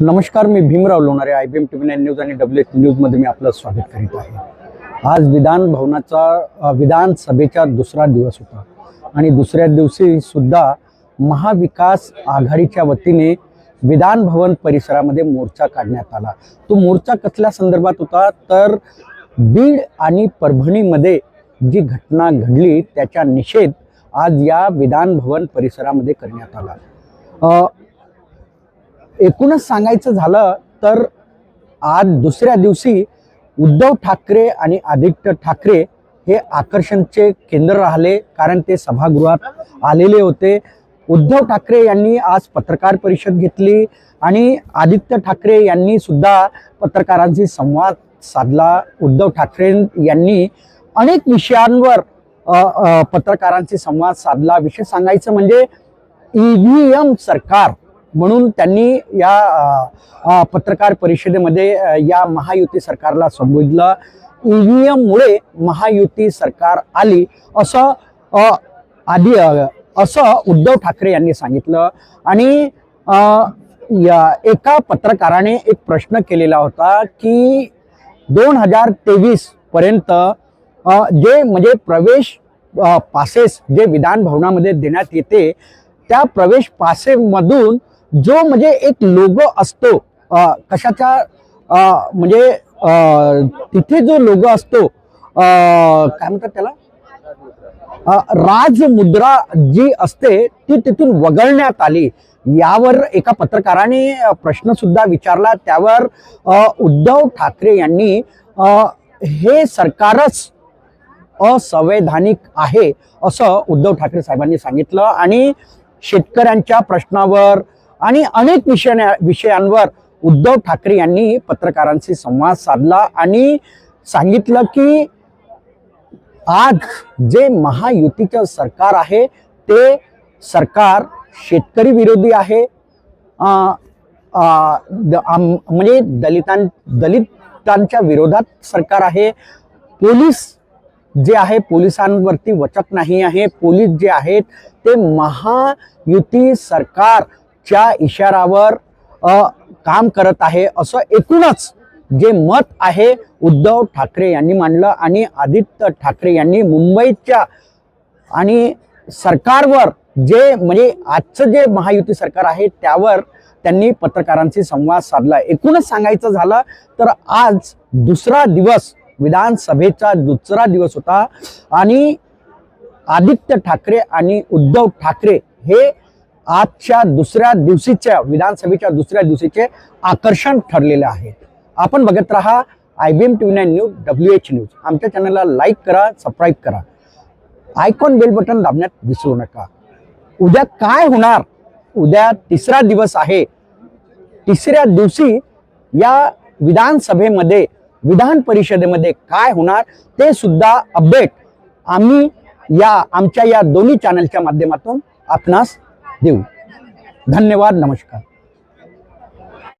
नमस्कार मी Bhimrao Lonare I B M T V nine news आणि W H न्यूजमध्ये मी आपलं स्वागत करीत आहे. आज विधान भवनाचा विधानसभेचा दुसरा दिवस होता आणि दुसऱ्या दिवशी सुद्धा महाविकास आघाडीच्या वतीने विधान भवन परिसरामध्ये मोर्चा काढण्यात आला. तो मोर्चा कसल्या संदर्भात होता? तर बीड आणि परभणीमध्ये जी घटना घडली त्याचा निषेध आज या विधान भवन परिसरामध्ये करण्यात आला. एकूणच सांगायचं झालं तर आज दुसऱ्या दिवशी उद्धव ठाकरे आणि आदित्य ठाकरे हे आकर्षणचे केंद्र राहिले कारण ते सभागृहात आलेले होते. उद्धव ठाकरे यांनी आज पत्रकार परिषद घेतली आणि आदित्य ठाकरे यांनी सुद्धा पत्रकारांशी संवाद साधला. उद्धव ठाकरे यांनी अनेक विषयांवर पत्रकारांशी संवाद साधला. विषय सांगायचं म्हणजे ईव्हीएम सरकार म्हणून त्यांनी या पत्रकार परिषदेमध्ये या महायुती सरकारला संबोधलं. ईव्हीएम एममुळे महायुती सरकार आली असं आधी असं उद्धव ठाकरे यांनी सांगितलं. आणि या एका पत्रकाराने एक प्रश्न केलेला होता की दोन हजार तेवीस पर्यंत जे म्हणजे प्रवेश पासेस जे विधान भवनामध्ये देण्यात येते त्या प्रवेश पासेमधून जो म्हणजे एक लोगो असतो कशाचा म्हणजे तिथे जो लोगो असतो काय म्हणतात त्याला? राजमुद्रा जी असते ती तिथून वगळण्यात आली. यावर एका पत्रकाराने प्रश्न सुद्धा विचारला. त्यावर उद्धव ठाकरे यांनी हे सरकारच असंवैधानिक आहे असं उद्धव ठाकरे साहेबांनी सांगितलं. आणि शेतकऱ्यांच्या प्रश्नावर आणि अनेक विषया विषयांवर उद्धव ठाकरे यांनी पत्रकारांशी संवाद साधला आणि सांगितलं की आज जे महायुतीचं सरकार आहे ते सरकार शेतकरी विरोधी आहे. म्हणजे दलितां दलितांच्या विरोधात सरकार आहे. पोलीस जे आहे पोलिसांवरती वचक नाही आहे. पोलीस जे आहेत ते महायुती सरकार च्या इशारावर काम करत आहे असं एकूणच जे मत आहे उद्धव ठाकरे यांनी मांडलं आणि आदित्य ठाकरे यांनी मुंबईच्या आणि सरकारवर जे म्हणजे आजचं जे महायुती सरकार आहे त्यावर त्यांनी पत्रकारांशी संवाद साधला. एकूणच सांगायचं झालं तर आज दुसरा दिवस विधानसभेचा दुसरा दिवस होता आणि आदित्य ठाकरे आणि उद्धव ठाकरे हे आजच्या दुसऱ्या दिवशीच्या विधानसभेच्या दुसऱ्या दिवशीचे आकर्षण ठरलेले आहे. आपण बघत राहा I B M T V nine news W H news. आमच्या चॅनलला लाईक करा सबस्क्राईब करा. आयकॉन बेल बटन दाबण्यात विसरू नका. उद्या काय होणार? उद्या तिसरा दिवस आहे. तिसऱ्या दिवशी या विधानसभेमध्ये विधान परिषदेमध्ये काय होणार ते सुद्धा अपडेट आम्ही या आमच्या या दोन्ही चॅनलच्या माध्यमातून आपणास देऊ. धन्यवाद नमस्कार.